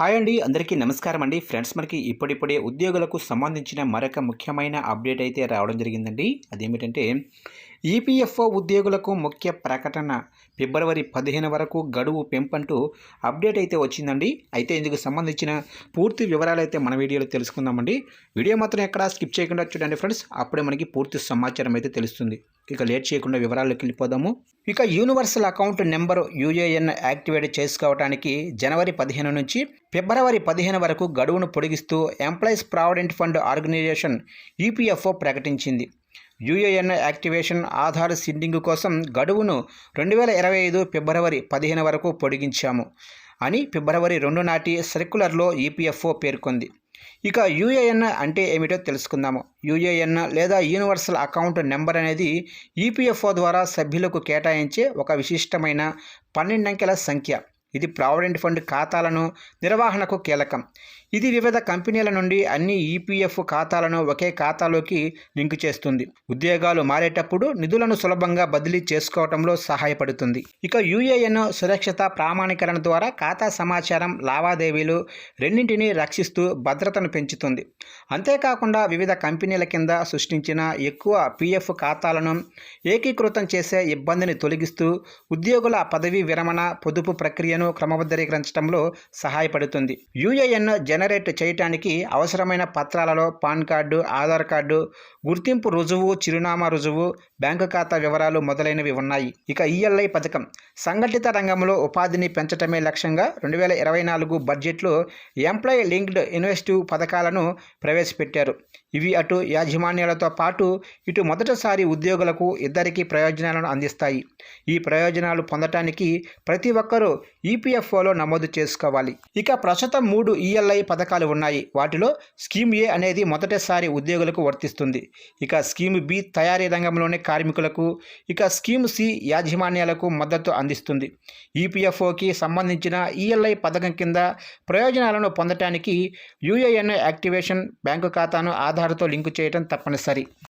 Hi అండి అందరికీ నమస్కారం అండి. ఫ్రెండ్స్ మనకి ఇప్పుడిప్పుడే ఉద్యోగులకు సంబంధించిన మరొక ముఖ్యమైన అప్డేట్ అయితే రావడం జరిగిందండి. అదేమిటంటే ఈపీఎఫ్ఓ ఉద్యోగులకు ముఖ్య ప్రకటన ఫిబ్రవరి పదిహేను వరకు గడువు పెంపంటూ అప్డేట్ అయితే వచ్చిందండి. అయితే ఇందుకు సంబంధించిన పూర్తి వివరాలు అయితే మన వీడియోలో తెలుసుకుందామండి. వీడియో మాత్రం ఎక్కడ స్కిప్ చేయకుండా చూడండి ఫ్రెండ్స్. అప్పుడే మనకి పూర్తి సమాచారం అయితే తెలుస్తుంది. ఇక లేట్ చేయకుండా వివరాల్లోకి వెళ్ళిపోదాము. ఇక universal account number UAN activate చేసుకోవడానికి జనవరి పదిహేను నుంచి ఫిబ్రవరి పదిహేను వరకు గడువును పొడిగిస్తూ employees provident fund organisation EPFO ప్రకటించింది. యూఏఎన్ యాక్టివేషన్ ఆధార్ సిండింగ్ కోసం గడువును రెండు వేల ఇరవై ఐదు ఫిబ్రవరి పదిహేను వరకు పొడిగించాము అని ఫిబ్రవరి రెండు నాటి సర్క్యులర్లో ఈపీఎఫ్ఓ పేర్కొంది. ఇక యూఏఎన్ అంటే ఏమిటో తెలుసుకుందాము. యూఏఎన్ లేదా యూనివర్సల్ అకౌంట్ నెంబర్ అనేది ఈపీఎఫ్ఓ ద్వారా సభ్యులకు కేటాయించే ఒక విశిష్టమైన పన్నెండంకెల సంఖ్య. ఇది ప్రావిడెంట్ ఫండ్ ఖాతాలను నిర్వహణకు కీలకం. ఇది వివిధ కంపెనీల నుండి అన్ని ఈపీఎఫ్ ఖాతాలను ఒకే ఖాతాలోకి లింకు చేస్తుంది. ఉద్యోగాలు మారేటప్పుడు నిధులను సులభంగా బదిలీ చేసుకోవడంలో సహాయపడుతుంది. ఇక యూఏఎన్ సురక్షిత ప్రామాణీకరణ ద్వారా ఖాతా సమాచారం లావాదేవీలు రెండింటినీ రక్షిస్తూ భద్రతను పెంచుతుంది. అంతేకాకుండా వివిధ కంపెనీల కింద సృష్టించిన ఎక్కువ పీఎఫ్ ఖాతాలను ఏకీకృతం చేసే ఇబ్బందిని తొలగిస్తూ ఉద్యోగుల పదవీ విరమణ పొదుపు ప్రక్రియను క్రమబద్ధీకరించడంలో సహాయపడుతుంది. యూఏఎన్ జనరేట్ చేయటానికి అవసరమైన పత్రాలలో పాన్ కార్డు ఆధార్ కార్డు గుర్తింపు రుజువు చిరునామా రుజువు బ్యాంకు ఖాతా వివరాలు మొదలైనవి ఉన్నాయి. ఇక ఈఎల్ఐ పథకం. సంఘటిత రంగంలో ఉపాధిని పెంచడమే లక్ష్యంగా రెండు వేల ఇరవై నాలుగు బడ్జెట్లో ఎంప్లాయీ లింక్డ్ ఇన్వెస్టివ్ పథకాలను ప్రవేశపెట్టారు. ఇవి అటు యాజమాన్యాలతో పాటు ఇటు మొదటిసారి ఉద్యోగులకు ఇద్దరికీ ప్రయోజనాలను అందిస్తాయి. ఈ ప్రయోజనాలు పొందటానికి ప్రతి ఒక్కరూ ఈపీఎఫ్ఓలో నమోదు చేసుకోవాలి. ఇక ప్రస్తుతం మూడు ఈఎల్ఐ పథకాలు ఉన్నాయి. వాటిలో స్కీమ్ ఏ అనేది మొదటిసారి ఉద్యోగులకు వర్తిస్తుంది. ఇక స్కీమ్ బి తయారీ రంగంలోని కార్మికులకు ఇక స్కీమ్ సి యాజమాన్యాలకు మద్దతు అందిస్తుంది. ఈపీఎఫ్ఓకి సంబంధించిన ఈఎల్ఐ పథకం కింద ప్రయోజనాలను పొందటానికి యూఏఎన్ యాక్టివేషన్ బ్యాంకు ఖాతాను ఆధార్తో లింకు చేయడం తప్పనిసరి.